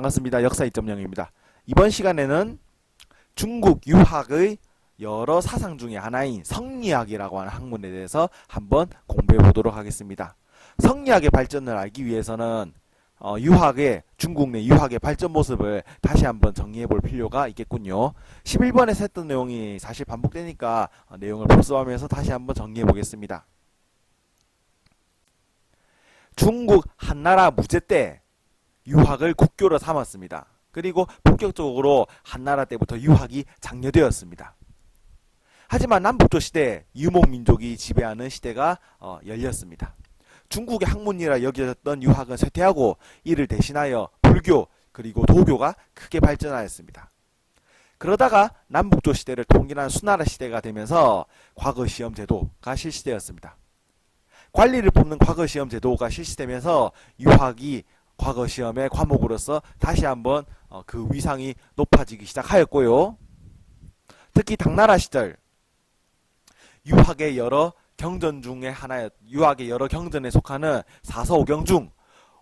반갑습니다. 역사 2.0입니다. 이번 시간에는 중국 유학의 여러 사상 중에 하나인 성리학이라고 하는 학문에 대해서 한번 공부해 보도록 하겠습니다. 성리학의 발전을 알기 위해서는 어, 유학의 중국 내 유학의 발전 모습을 다시 한번 정리해 볼 필요가 있겠군요. 11번에서 했던 내용이 사실 반복되니까 어, 내용을 복습하면서 다시 한번 정리해 보겠습니다. 중국 한나라 무제 때 유학을 국교로 삼았습니다. 그리고 본격적으로 한나라 때부터 유학이 장려되었습니다. 하지만 남북조 시대 유목민족이 지배하는 시대가 어, 열렸습니다. 중국의 학문이라 여겨졌던 유학은 쇠퇴하고 이를 대신하여 불교 그리고 도교가 크게 발전하였습니다. 그러다가 남북조 시대를 통일한 수나라 시대가 되면서 과거 시험 제도가 실시되었습니다. 관리를 뽑는 과거 시험 제도가 실시되면서 유학이 과거 시험의 과목으로서 다시 한번 어, 그 위상이 높아지기 시작하였고요. 특히 당나라 시절 유학의 여러 경전 중에 하나였 유학의 여러 경전에 속하는 사서 오경 중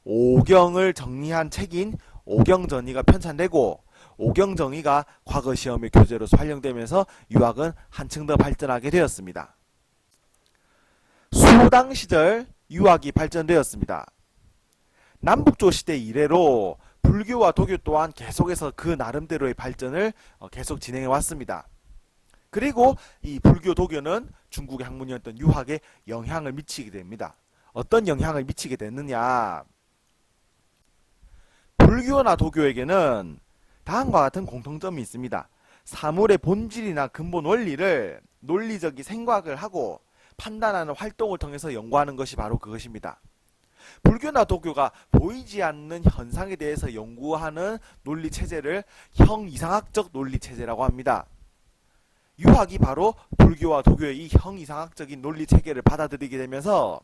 오경을 정리한 책인 오경전의가 편찬되고 오경정의가 과거 시험의 교재로서 활용되면서 유학은 한층 더 발전하게 되었습니다. 수당 시절 유학이 발전되었습니다. 남북조 시대 이래로 불교와 도교 또한 계속해서 그 나름대로의 발전을 어, 계속 진행해 왔습니다. 그리고 이 불교 도교는 중국의 학문이었던 유학에 영향을 미치게 됩니다. 어떤 영향을 미치게 됐느냐? 불교나 도교에게는 다음과 같은 공통점이 있습니다. 사물의 본질이나 근본 원리를 논리적인 생각을 하고 판단하는 활동을 통해서 연구하는 것이 바로 그것입니다. 불교나 도교가 보이지 않는 현상에 대해서 연구하는 논리 체제를 형이상학적 논리 체제라고 합니다. 유학이 바로 불교와 도교의 이 형이상학적인 논리 체계를 받아들이게 되면서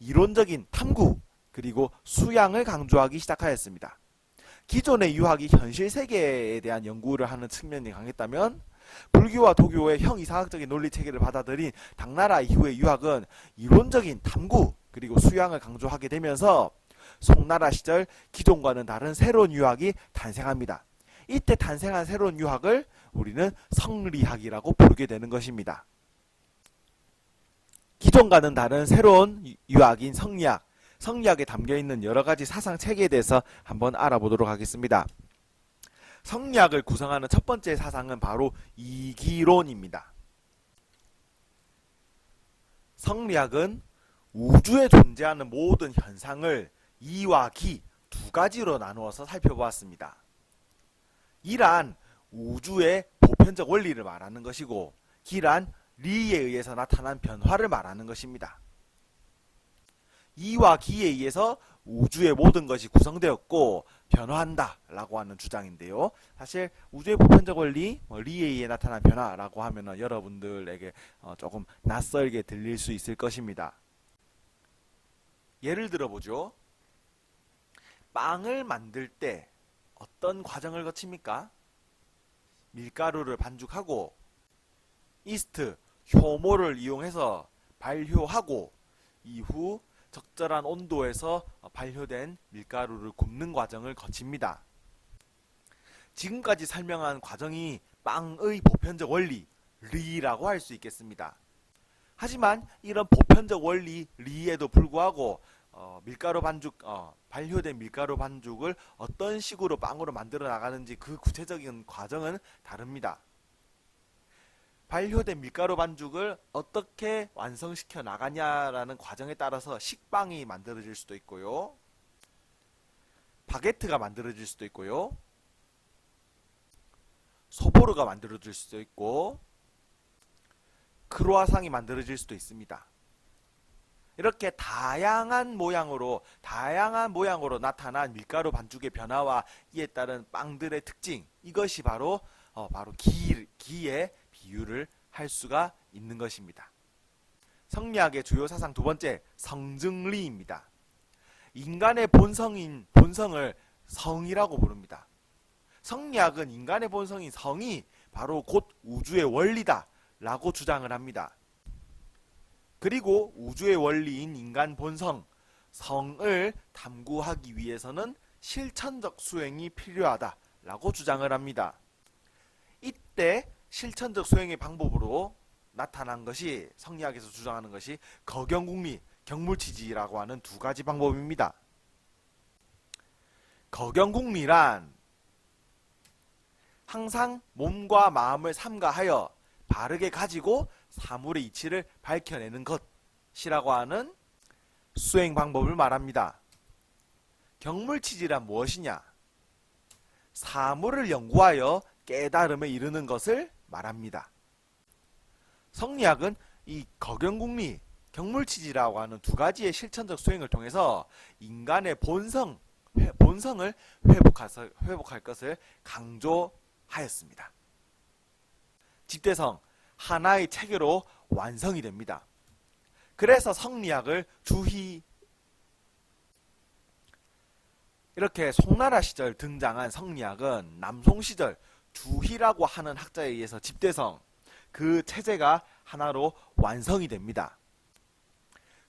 이론적인 탐구 그리고 수양을 강조하기 시작하였습니다. 기존의 유학이 현실 세계에 대한 연구를 하는 측면이 강했다면 불교와 도교의 형이상학적인 논리 체계를 받아들인 당나라 이후의 유학은 이론적인 탐구 그리고 수양을 강조하게 되면서 송나라 시절 기존과는 다른 새로운 유학이 탄생합니다. 이때 탄생한 새로운 유학을 우리는 성리학이라고 부르게 되는 것입니다. 기존과는 다른 새로운 유학인 성리학, 성리학에 담겨 있는 여러 가지 사상 체계에 대해서 한번 알아보도록 하겠습니다. 성리학을 구성하는 첫 번째 사상은 바로 이기론입니다. 성리학은 우주에 존재하는 모든 현상을 이와 기 두 가지로 나누어서 살펴보았습니다. 이란 우주의 보편적 원리를 말하는 것이고 기란 리에 의해서 나타난 변화를 말하는 것입니다. 이와 기에 의해서 우주의 모든 것이 구성되었고 변화한다 라고 하는 주장인데요. 사실 우주의 보편적 원리 뭐 리에 의해 나타난 변화라고 하면 여러분들에게 어, 조금 낯설게 들릴 수 있을 것입니다. 예를 들어보죠. 빵을 만들 때 어떤 과정을 거칩니까? 밀가루를 반죽하고 이스트, 효모를 이용해서 발효하고 이후 적절한 온도에서 발효된 밀가루를 굽는 과정을 거칩니다. 지금까지 설명한 과정이 빵의 보편적 원리, 리라고 할 수 있겠습니다. 하지만 이런 보편적 원리, 리에도 불구하고 어, 밀가루 반죽, 어, 발효된 밀가루 반죽을 어떤 식으로 빵으로 만들어 나가는지 그 구체적인 과정은 다릅니다. 발효된 밀가루 반죽을 어떻게 완성시켜 나가냐라는 과정에 따라서 식빵이 만들어질 수도 있고요. 바게트가 만들어질 수도 있고요. 소보르가 만들어질 수도 있고 크로아상이 만들어질 수도 있습니다. 이렇게 다양한 모양으로 다양한 모양으로 나타난 밀가루 반죽의 변화와 이에 따른 빵들의 특징 이것이 바로 어, 바로 기, 기의 비유를 할 수가 있는 것입니다. 성리학의 주요 사상 두 번째 성증리입니다. 인간의 본성인 본성을 성이라고 부릅니다. 성리학은 인간의 본성인 성이 바로 곧 우주의 원리다 라고 주장을 합니다. 그리고 우주의 원리인 인간 본성 성을 탐구하기 위해서는 실천적 수행이 필요하다 라고 주장을 합니다. 이때 실천적 수행의 방법으로 나타난 것이 성리학에서 주장하는 것이 거경국리, 경물치지라고 하는 두 가지 방법입니다. 거경국리란 항상 몸과 마음을 삼가하여 바르게 가지고 사물의 이치를 밝혀내는 것이라고 하는 수행 방법을 말합니다. 경물치지란 무엇이냐? 사물을 연구하여 깨달음에 이르는 것을 말합니다. 성리학은 이 거경국리, 경물치지라고 하는 두 가지의 실천적 수행을 통해서 인간의 본성, 회- 본성을 회복할 것을 강조하였습니다. 집대성, 하나의 체계로 완성이 됩니다. 그래서 성리학을 주희 이렇게 송나라 시절 등장한 성리학은 남송 시절 주희라고 하는 학자에 의해서 집대성 그 체제가 하나로 완성이 됩니다.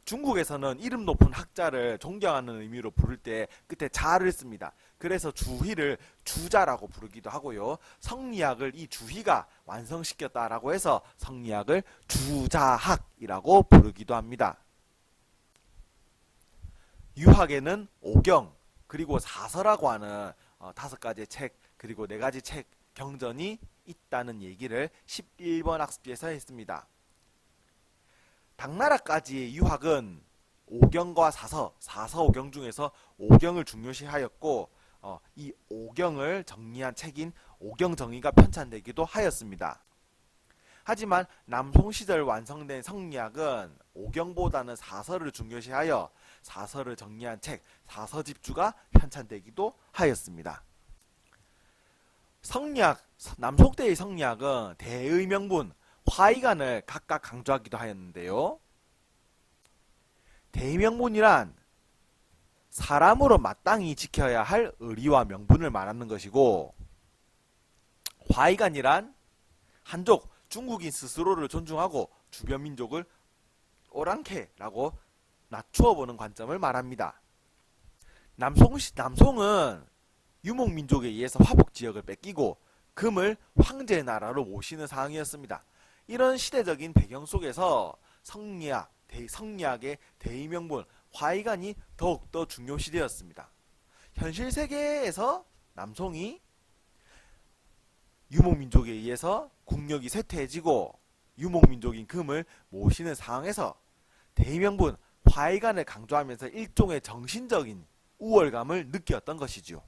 중국에서는 이름 높은 학자를 존경하는 의미로 부를 때 끝에 자를 씁니다. 그래서 주희를 주자라고 부르기도 하고요. 성리학을 이 주희가 완성시켰다라고 해서 성리학을 주자학이라고 부르기도 합니다. 유학에는 오경 그리고 사서라고 하는 어, 다섯 가지의 책 그리고 네 가지 책 경전이 있다는 얘기를 11번 학습지에서 했습니다. 당나라까지의 유학은 오경과 사서, 사서 오경 중에서 오경을 중요시하였고 어, 이 오경을 정리한 책인 오경정의가 편찬되기도 하였습니다. 하지만 남송 시절 완성된 성리학은 오경보다는 사서를 중요시하여 사서를 정리한 책 사서집주가 편찬되기도 하였습니다. 성리학 남속대의 성리학은 대의 명분 화의관을 각각 강조하기도 하였는데요. 대의명분이란 사람으로 마땅히 지켜야 할 의리와 명분을 말하는 것이고 화의관이란 한족 중국인 스스로를 존중하고 주변 민족을 오랑캐라고 낮추어 보는 관점을 말합니다. 남송 남송은 유목 민족에 의해서 화복 지역을 뺏기고 금을 황제의 나라로 모시는 상황이었습니다. 이런 시대적인 배경 속에서 성리학, 대, 성리학의 대의명분, 화의관이 더욱더 중요시 되었습니다. 현실 세계에서 남송이 유목민족에 의해서 국력이 쇠퇴해지고 유목민족인 금을 모시는 상황에서 대의명분, 화의관을 강조하면서 일종의 정신적인 우월감을 느꼈던 것이죠.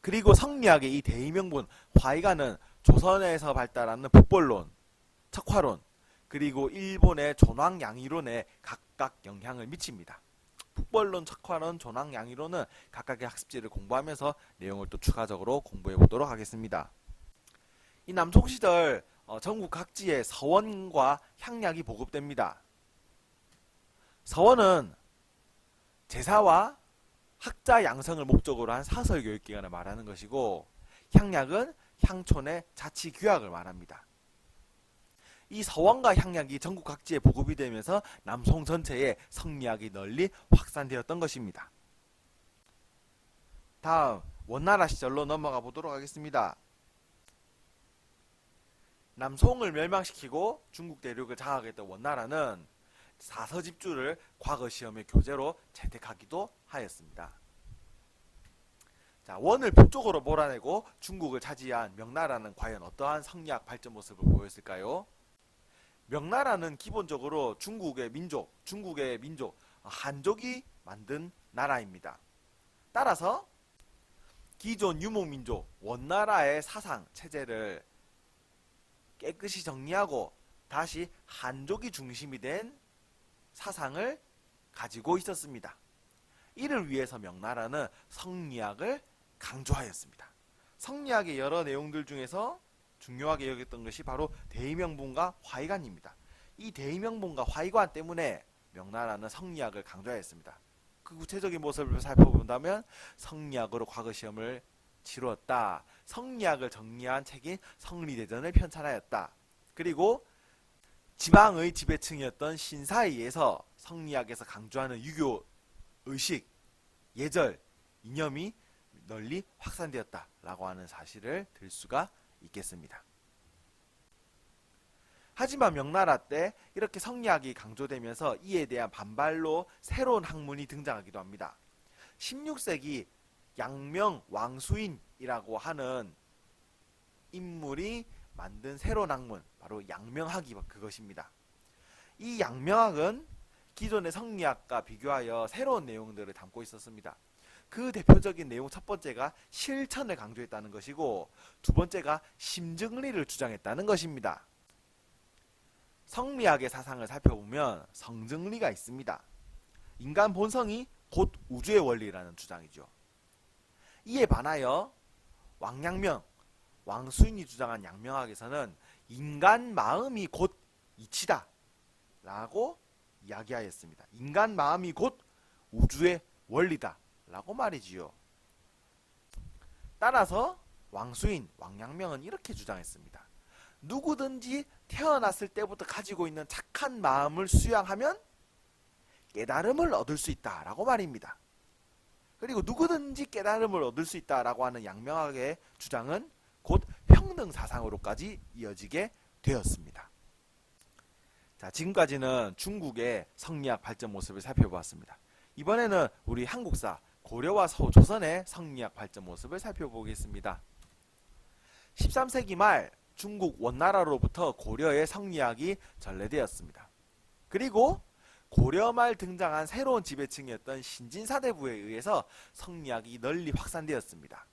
그리고 성리학의 이 대의명분, 화의관은 조선에서 발달하는 북벌론, 척화론, 그리고 일본의 존왕양이론에 각각 영향을 미칩니다. 북벌론, 척화론, 존왕양이론은 각각의 학습지를 공부하면서 내용을 또 추가적으로 공부해 보도록 하겠습니다. 이 남송 시절 어, 전국 각지에 서원과 향약이 보급됩니다. 서원은 제사와 학자 양성을 목적으로 한 사설 교육 기관을 말하는 것이고 향약은 향촌의 자치 규약을 말합니다. 이 서원과 향약이 전국 각지에 보급이 되면서 남송 전체에 성리학이 널리 확산되었던 것입니다. 다음 원나라 시절로 넘어가 보도록 하겠습니다. 남송을 멸망시키고 중국 대륙을 장악했던 원나라는 사서집주를 과거 시험의 교재로 채택하기도 하였습니다. 자, 원을 북쪽으로 몰아내고 중국을 차지한 명나라는 과연 어떠한 성리학 발전 모습을 보였을까요? 명나라는 기본적으로 중국의 민족, 중국의 민족, 한족이 만든 나라입니다. 따라서 기존 유목민족, 원나라의 사상, 체제를 깨끗이 정리하고 다시 한족이 중심이 된 사상을 가지고 있었습니다. 이를 위해서 명나라는 성리학을 강조하였습니다. 성리학의 여러 내용들 중에서 중요하게 여겼던 것이 바로 대의명분과 화의관입니다. 이 대의명분과 화의관 때문에 명나라는 성리학을 강조하였습니다. 그 구체적인 모습을 살펴본다면 성리학으로 과거 시험을 치루었다. 성리학을 정리한 책인 성리대전을 편찬하였다. 그리고 지방의 지배층이었던 신사에 의해서 성리학에서 강조하는 유교 의식, 예절, 이념이 널리 확산되었다라고 하는 사실을 들 수가 있겠습니다. 하지만 명나라 때 이렇게 성리학이 강조되면서 이에 대한 반발로 새로운 학문이 등장하기도 합니다. 16세기 양명 왕수인이라고 하는 인물이 만든 새로운 학문 바로 양명학이 그것입니다. 이 양명학은 기존의 성리학과 비교하여 새로운 내용들을 담고 있었습니다. 그 대표적인 내용 첫 번째가 실천을 강조했다는 것이고 두 번째가 심증리를 주장했다는 것입니다. 성리학의 사상을 살펴보면 성증리가 있습니다. 인간 본성이 곧 우주의 원리라는 주장이죠. 이에 반하여 왕양명, 왕수인이 주장한 양명학에서는 인간 마음이 곧 이치다 라고 이야기하였습니다. 인간 마음이 곧 우주의 원리다 라고 말이지요. 따라서 왕수인, 왕양명은 이렇게 주장했습니다. 누구든지 태어났을 때부터 가지고 있는 착한 마음을 수양하면 깨달음을 얻을 수 있다라고 말입니다. 그리고 누구든지 깨달음을 얻을 수 있다라고 하는 양명학의 주장은 곧 평등 사상으로까지 이어지게 되었습니다. 자, 지금까지는 중국의 성리학 발전 모습을 살펴보았습니다. 이번에는 우리 한국사 고려와 서 조선의 성리학 발전 모습을 살펴보겠습니다. 13세기 말 중국 원나라로부터 고려의 성리학이 전래되었습니다. 그리고 고려 말 등장한 새로운 지배층이었던 신진사대부에 의해서 성리학이 널리 확산되었습니다.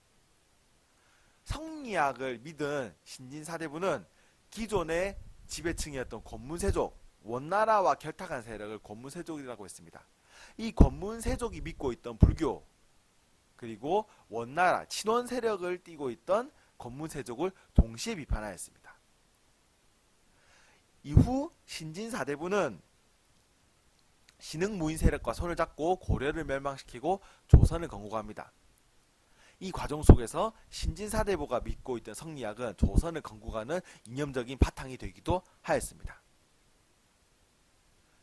성리학을 믿은 신진사대부는 기존의 지배층이었던 권문세족, 원나라와 결탁한 세력을 권문세족이라고 했습니다. 이 권문세족이 믿고 있던 불교, 그리고 원나라, 친원 세력을 띠고 있던 권문세족을 동시에 비판하였습니다. 이후 신진사대부는 신흥무인 세력과 손을 잡고 고려를 멸망시키고 조선을 건국합니다. 이 과정 속에서 신진사대부가 믿고 있던 성리학은 조선을 건국하는 이념적인 바탕이 되기도 하였습니다.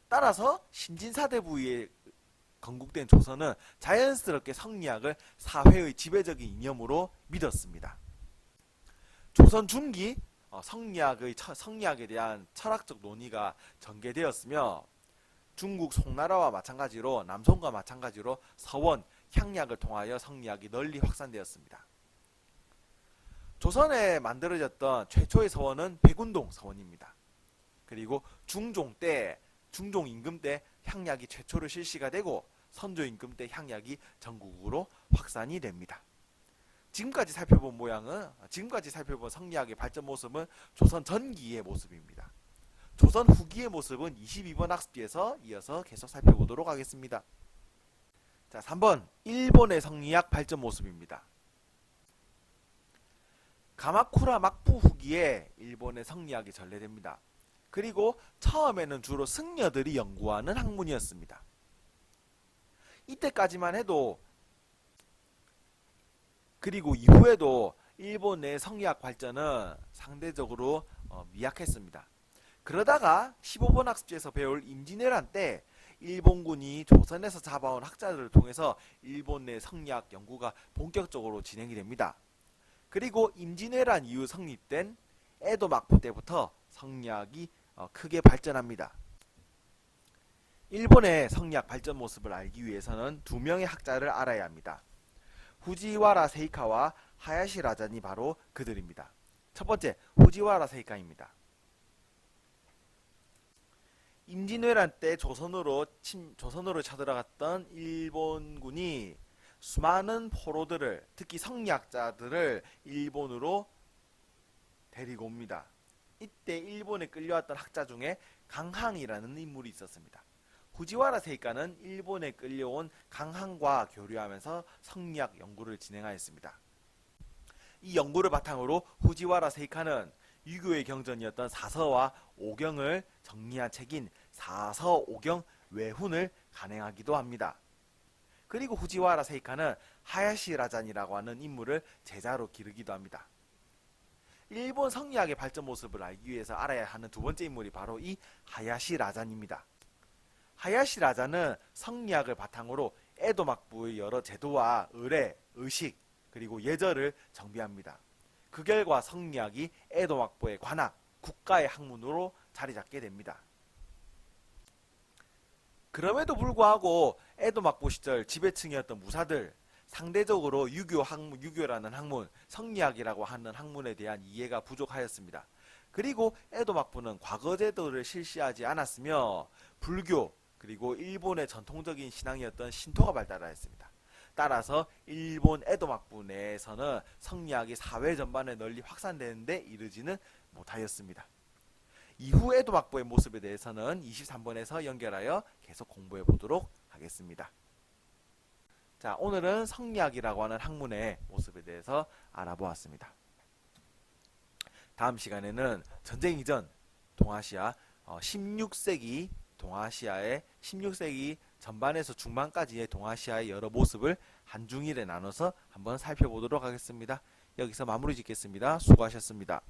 따라서 신진사대부에 건국된 조선은 자연스럽게 성리학을 사회의 지배적인 이념으로 믿었습니다. 조선 중기 어, 성리학의 처- 성리학에 대한 철학적 논의가 전개되었으며 중국 송나라와 마찬가지로 남송과 마찬가지로 서원, 향약을 통하여 성리학이 널리 확산되었습니다. 조선에 만들어졌던 최초의 서원은 백운동 서원입니다. 그리고 중종 때, 중종 임금 때 향약이 최초로 실시가 되고 선조 임금 때 향약이 전국으로 확산이 됩니다. 지금까지 살펴본 모양은 지금까지 살펴본 성리학의 발전 모습은 조선 전기의 모습입니다. 조선 후기의 모습은 22번 학습지에서 이어서 계속 살펴보도록 하겠습니다. 자, 3번 일본의 성리학 발전 모습입니다. 가마쿠라 막부 후기에 일본의 성리학이 전래됩니다. 그리고 처음에는 주로 승려들이 연구하는 학문이었습니다. 이때까지만 해도 그리고 이후에도 일본 내 성리학 발전은 상대적으로 어, 미약했습니다. 그러다가 15번 학습지에서 배울 임진왜란 때 일본군이 조선에서 잡아온 학자들을 통해서 일본 내 성리학 연구가 본격적으로 진행이 됩니다. 그리고 임진왜란 이후 성립된 에도 막부 때부터 성리학이 어, 크게 발전합니다. 일본의 성리학 발전 모습을 알기 위해서는 두 명의 학자를 알아야 합니다. 후지와라 세이카와 하야시 라잔이 바로 그들입니다. 첫 번째, 후지와라 세이카입니다. 임진왜란 때 조선으로 침, 조선으로 쳐들어갔던 일본군이 수많은 포로들을 특히 성리학자들을 일본으로 데리고 옵니다. 이때 일본에 끌려왔던 학자 중에 강항이라는 인물이 있었습니다. 후지와라 세이카는 일본에 끌려온 강항과 교류하면서 성리학 연구를 진행하였습니다. 이 연구를 바탕으로 후지와라 세이카는 유교의 경전이었던 사서와 오경을 정리한 책인 사서 오경 외훈을 간행하기도 합니다. 그리고 후지와라 세이카는 하야시 라잔이라고 하는 인물을 제자로 기르기도 합니다. 일본 성리학의 발전 모습을 알기 위해서 알아야 하는 두 번째 인물이 바로 이 하야시 라잔입니다. 하야시 라잔은 성리학을 바탕으로 에도 막부의 여러 제도와 의례, 의식, 그리고 예절을 정비합니다. 그 결과 성리학이 에도 막부의 관학, 국가의 학문으로 자리 잡게 됩니다. 그럼에도 불구하고 에도 막부 시절 지배층이었던 무사들 상대적으로 유교 학문, 유교라는 학문, 성리학이라고 하는 학문에 대한 이해가 부족하였습니다. 그리고 에도 막부는 과거 제도를 실시하지 않았으며 불교 그리고 일본의 전통적인 신앙이었던 신토가 발달하였습니다. 따라서 일본 에도 막부 내에서는 성리학이 사회 전반에 널리 확산되는데 이르지는 못하였습니다. 이후 에도 막부의 모습에 대해서는 23번에서 연결하여 계속 공부해 보도록 하겠습니다. 자, 오늘은 성리학이라고 하는 학문의 모습에 대해서 알아보았습니다. 다음 시간에는 전쟁 이전 동아시아 어, 16세기 동아시아의 16세기 전반에서 중반까지의 동아시아의 여러 모습을 한중일에 나눠서 한번 살펴보도록 하겠습니다. 여기서 마무리 짓겠습니다. 수고하셨습니다.